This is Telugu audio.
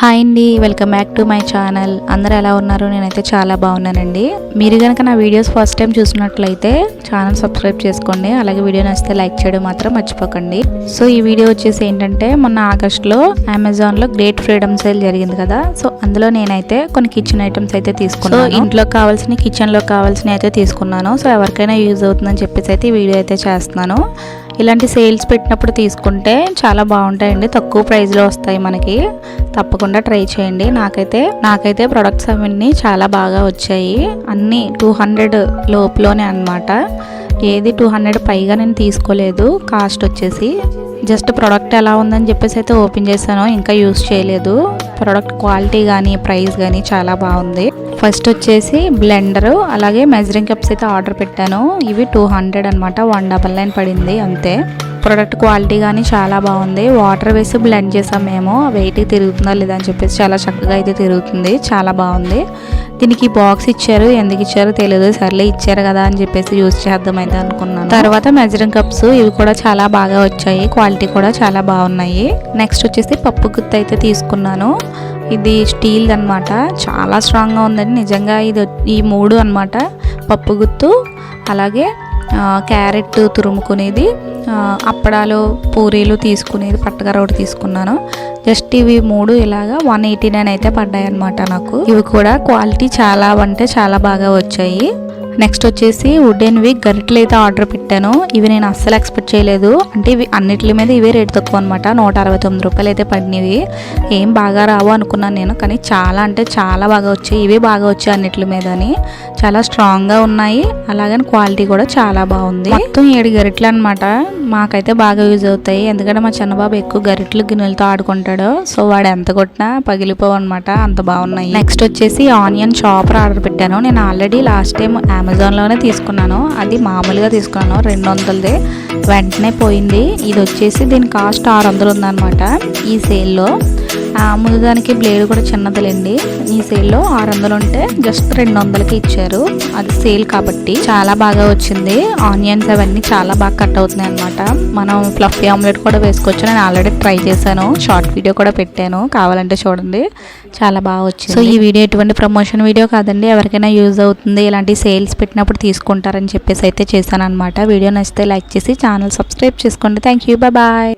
హాయ్ అండి welcome back to my channel అందరూ ఎలా ఉన్నారు? నేనైతే చాలా బాగున్నానండి. మీరు కనుక నా వీడియోస్ ఫస్ట్ టైం చూసినట్లయితే ఛానల్ సబ్స్క్రైబ్ చేసుకోండి. అలాగే వీడియో నచ్చితే లైక్ చేయడం మాత్రం మర్చిపోకండి. సో ఈ వీడియో వచ్చేసి ఏంటంటే మొన్న ఆగస్ట్లో అమెజాన్లో గ్రేట్ ఫ్రీడమ్ సేల్ జరిగింది కదా. సో అందులో నేనైతే కొన్ని కిచెన్ ఐటమ్స్ అయితే తీసుకున్నాను. ఇంట్లో కావాల్సిన కిచెన్లో కావాల్సినవి అయితే తీసుకున్నాను. సో ఎవరికైనా యూజ్ అవుతుందని చెప్పేసి అయితే ఈ వీడియో అయితే చేస్తున్నాను. ఇలాంటి సేల్స్ పెట్టినప్పుడు తీసుకుంటే చాలా బాగుంటాయండి. తక్కువ ప్రైస్లో వస్తాయి మనకి. తప్పకుండా ట్రై చేయండి. నాకైతే నాకైతే ప్రొడక్ట్స్ అవన్నీ చాలా బాగా వచ్చాయి. అన్నీ టూ హండ్రెడ్ లోపులోనే అనమాట ఏది టూ హండ్రెడ్ పైగా నేను తీసుకోలేదు. కాస్ట్ వచ్చేసి. జస్ట్ ప్రోడక్ట్ ఎలా ఉందని చెప్పేసి అయితే ఓపెన్ చేశాను. ఇంకా యూస్ చేయలేదు. ప్రోడక్ట్ క్వాలిటీ కానీ ప్రైస్ కానీ చాలా బాగుంది. ఫస్ట్ వచ్చేసి బ్లెండరు అలాగే మెజరింగ్ కప్స్ అయితే ఆర్డర్ పెట్టాను. ఇవి టూ హండ్రెడ్ అనమాట వన్ డబల్ నైన్ పడింది అంతే. ప్రోడక్ట్ క్వాలిటీ కానీ చాలా బాగుంది. వాటర్ వేసి బ్లెండ్ చేసాం మేము వెయిట్ తిరుగుతుందా లేదా అని చెప్పేసి చాలా చక్కగా అయితే తిరుగుతుంది చాలా బాగుంది. దీనికి బాక్స్ ఇచ్చారు ఎందుకు ఇచ్చారో తెలియదు సర్లే ఇచ్చారు కదా అని చెప్పేసి యూజ్ చేద్దామైతే అనుకున్నాను. తర్వాత మెజరింగ్ కప్స్ ఇవి కూడా చాలా బాగా వచ్చాయి. క్వాలిటీ కూడా చాలా బాగున్నాయి. నెక్స్ట్ వచ్చేసి పప్పు గుత్త అయితే తీసుకున్నాను. ఇది స్టీల్ అనమాట చాలా స్ట్రాంగ్గా ఉందండి. నిజంగా ఇది ఈ మూడు అనమాట పప్పు గుత్తు అలాగే క్యారెట్ తురుముకునేది. అప్పడాలు పూరీలు తీసుకునేది పట్టకర ఒకటి తీసుకున్నాను. జస్ట్ ఇవి మూడు ఇలాగా వన్ ఎయిటీ నైన్ అయితే పడ్డాయి అనమాట నాకు. ఇవి కూడా క్వాలిటీ చాలా అంటే చాలా బాగా వచ్చాయి. నెక్స్ట్ వచ్చేసి వుడెన్వి గరిటలు అయితే ఆర్డర్ పెట్టాను. ఇవి నేను అస్సలు ఎక్స్పెక్ట్ చేయలేదు. అంటే ఇవి అన్నిటి మీద ఇవే రేట్ తక్కువ అనమాట నూట అరవై తొమ్మిది రూపాయలు అయితే పడినవి. ఏం బాగా రావు అనుకున్నాను నేను కానీ చాలా అంటే చాలా బాగా వచ్చాయి. ఇవే బాగా వచ్చాయి అన్నిటి మీదని చాలా స్ట్రాంగ్గా ఉన్నాయి. అలాగని క్వాలిటీ కూడా చాలా బాగుంది. మొత్తం ఏడు గరిటలు అనమాట మాకైతే బాగా యూజ్ అవుతాయి. ఎందుకంటే మా చిన్నబాబు ఎక్కువ గరిటలు గిన్నెలతో ఆడుకుంటాడు. సో వాడు ఎంత కొట్టినా పగిలిపోవు అనమాట అంత బాగున్నాయి. నెక్స్ట్ వచ్చేసి ఆనియన్ చాపర్ ఆర్డర్ పెట్టాను. నేను ఆల్రెడీ లాస్ట్ టైం అమెజాన్లోనే తీసుకున్నాను. అది మామూలుగా తీసుకున్నాను. రెండు వందలది వెంటనే పోయింది. ఇది వచ్చేసి దీని కాస్ట్ ఆరు వందలు ఉందన్నమాట ఈ సేల్లో ముందు దానికి బ్లేడ్ కూడా చిన్నదిలేండి. ఈ సేల్లో ఆరు వందలు ఉంటే జస్ట్ రెండు వందలకి ఇచ్చారు. అది సేల్ కాబట్టి చాలా బాగా వచ్చింది. ఆనియన్స్ అవన్నీ చాలా బాగా కట్ అవుతున్నాయి అనమాట మనం ఫ్లఫీ ఆమ్లెట్ కూడా వేసుకోవచ్చు నేను ఆల్రెడీ ట్రై చేశాను. షార్ట్ వీడియో కూడా పెట్టాను. కావాలంటే చూడండి. చాలా బాగా వచ్చింది. సో ఈ వీడియో ఎటువంటి ప్రమోషన్ వీడియో కాదండి. ఎవరికైనా యూజ్ అవుతుంది. ఇలాంటి సేల్స్ పెట్టినప్పుడు తీసుకుంటారని చెప్పేసి అయితే చేశాను అనమాట వీడియో నచ్చితే లైక్ చేసి ఛానల్ సబ్స్క్రైబ్ చేసుకోండి. Thank you bye